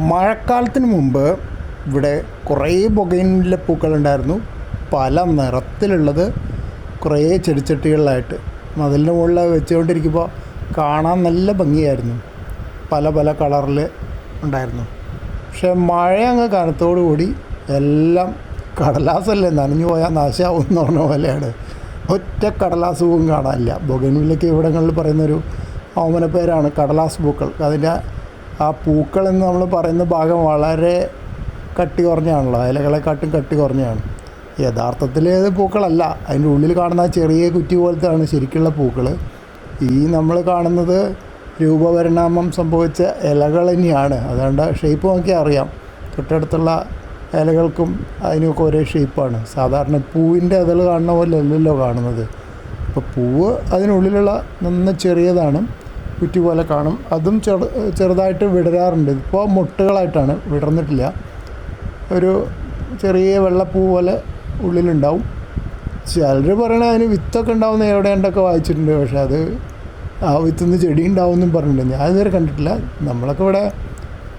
മഴക്കാലത്തിന് മുമ്പ് ഇവിടെ കുറേ പുകയിലെ പൂക്കൾ ഉണ്ടായിരുന്നു പല നിറത്തിലുള്ളത് കുറേ ചെടിച്ചട്ടികളിലായിട്ട്. മതിലിന്റെ മുകളിൽ വെച്ചുകൊണ്ടിരിക്കുമ്പോൾ കാണാൻ നല്ല ഭംഗിയായിരുന്നു. പല പല കളറിൽ ഉണ്ടായിരുന്നു. പക്ഷേ മഴ അങ്ങ് കനത്തോടു കൂടി എല്ലാം കടലാസല്ലേ നനഞ്ഞു പോയാൽ നാശമാവും എന്ന് പറഞ്ഞ പോലെയാണ്. ഒറ്റ കടലാസ് പൂവും കാണാനില്ല. ബൊഗൻവില്ലയ്ക്ക് ഇവിടങ്ങളിൽ പറയുന്നൊരു ഓമന പേരാണ് കടലാസ് പൂക്കൾ. അതിന്റെ ആ പൂക്കളെന്ന് നമ്മൾ പറയുന്ന ഭാഗം വളരെ കട്ടി കുറഞ്ഞാണല്ലോ ഇലകളെക്കാട്ടും കട്ടി കുറഞ്ഞാണ് യഥാർത്ഥത്തിൽ അത് പൂക്കളല്ല. അതിന്റെ ഉള്ളിൽ കാണുന്ന ചെറിയ കുറ്റി പോലത്തെ ആണ് ശരിക്കുള്ള പൂക്കൾ ഈ നമ്മൾ കാണുന്നത് രൂപപരിണാമം സംഭവിച്ച ഇലകൾ തന്നെയാണ്. അതുകൊണ്ട് ഷേപ്പ് നോക്കിയാൽ അറിയാം. തൊട്ടടുത്തുള്ള ഇലകൾക്കും അതിനൊക്കെ ഒരേ ഷേപ്പാണ് സാധാരണ പൂവിന്റെ അതിൽ കാണുന്ന പോലെ അല്ലല്ലോ കാണുന്നത്. അപ്പോൾ പൂവ് അതിനുള്ളിലുള്ള നന്ന ചെറിയതാണ്. കുറ്റി പോലെ കാണും. അതും ചെറു ചെറുതായിട്ട് വിടരാറുണ്ട്. ഇപ്പോൾ മുട്ടുകളായിട്ടാണ് വിടർന്നിട്ടില്ല. ഒരു ചെറിയ വെള്ളപ്പൂ പോലെ ഉള്ളിലുണ്ടാവും. ചിലർ പറയണ അതിന് വിത്തൊക്കെ ഉണ്ടാവുന്ന എവിടെയാണ്ടൊക്കെ വായിച്ചിട്ടുണ്ട്. പക്ഷേ അത് ആ വിത്തുനിന്ന് ചെടി ഉണ്ടാവുമെന്നും പറഞ്ഞിട്ടുണ്ട്. ഞാൻ ഇതുവരെ കണ്ടിട്ടില്ല. നമ്മളൊക്കെ ഇവിടെ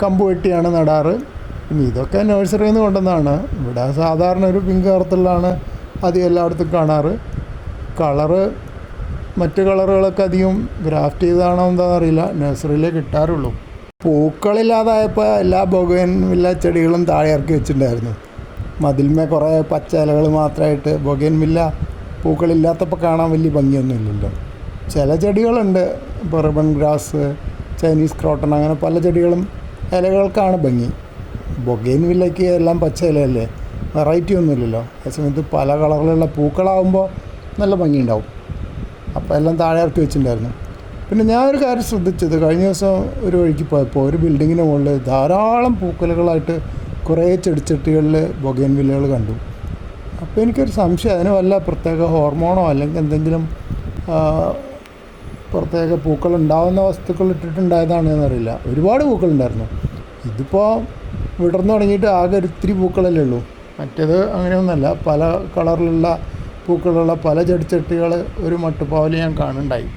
കമ്പ് വെട്ടിയാണ് നടാറ്. പിന്നെ ഇതൊക്കെ നഴ്സറിയിൽ നിന്ന് കൊണ്ടുവന്നതാണ്. ഇവിടെ സാധാരണ ഒരു പിങ്ക് നിറത്തിലാണ് അധികം എല്ലായിടത്തും കാണാറ്. കളറ് മറ്റ് കളറുകളൊക്കെ അധികം ഗ്രാഫ്റ്റ് ചെയ്താണോ എന്താണെന്ന് അറിയില്ല. നഴ്സറിയിൽ കിട്ടാറുള്ളൂ. പൂക്കളില്ലാതായപ്പോൾ എല്ലാ ബൊഗൻ വില്ല ചെടികളും താഴെ ഇറക്കി വെച്ചിട്ടുണ്ടായിരുന്നു. മതിൽമേ കുറേ പച്ച ഇലകൾ മാത്രമായിട്ട് ബൊഗൻ വില്ല പൂക്കളില്ലാത്തപ്പോൾ കാണാൻ വലിയ ഭംഗിയൊന്നുമില്ലല്ലോ. ചില ചെടികളുണ്ട്. റിബൺ ഗ്രാസ് ചൈനീസ് ക്രോട്ടൺ അങ്ങനെ പല ചെടികളും ഇലകൾക്കാണ് ഭംഗി. ബൊഗൈൻ വില്ലയ്ക്ക് എല്ലാം പച്ച ഇലയല്ലേ? വെറൈറ്റി ഒന്നുമില്ലല്ലോ ആ സമയത്ത് പല കളറിലുള്ള പൂക്കളാവുമ്പോൾ നല്ല ഭംഗിയുണ്ടാവും. അപ്പോൾ എല്ലാം താഴെ ഇറക്കി വെച്ചിട്ടുണ്ടായിരുന്നു. പിന്നെ ഞാൻ ഒരു കാര്യം ശ്രദ്ധിച്ചത് കഴിഞ്ഞ ദിവസം ഒരു വഴിക്ക് പോയപ്പോൾ ഒരു ബിൽഡിങ്ങിന് മുകളിൽ ധാരാളം പൂക്കലുകളായിട്ട് കുറേ ചെടിച്ചട്ടികളിൽ ബൊഗൈൻ വില്ലകൾ കണ്ടു. അപ്പോൾ എനിക്കൊരു സംശയം അതിന് വല്ല പ്രത്യേക ഹോർമോണോ അല്ലെങ്കിൽ എന്തെങ്കിലും പ്രത്യേക പൂക്കൾ ഉണ്ടാകുന്ന വസ്തുക്കൾ ഇട്ടിട്ടുണ്ടായതാണ് എന്നറിയില്ല ഒരുപാട് പൂക്കളുണ്ടായിരുന്നു. ഇതിപ്പോൾ വിടർന്നു തുടങ്ങിയിട്ട് ആകെ ഒരു ഇത്തിരി പൂക്കളല്ലേ ഉള്ളൂ. മറ്റേത് അങ്ങനെയൊന്നുമല്ല. പല കളറിലുള്ള പൂക്കളുള്ള പല ചെടിച്ചട്ടികൾ ഒരു മട്ടുപ്പാവിൽ ഞാൻ കാണുന്നുണ്ടായി.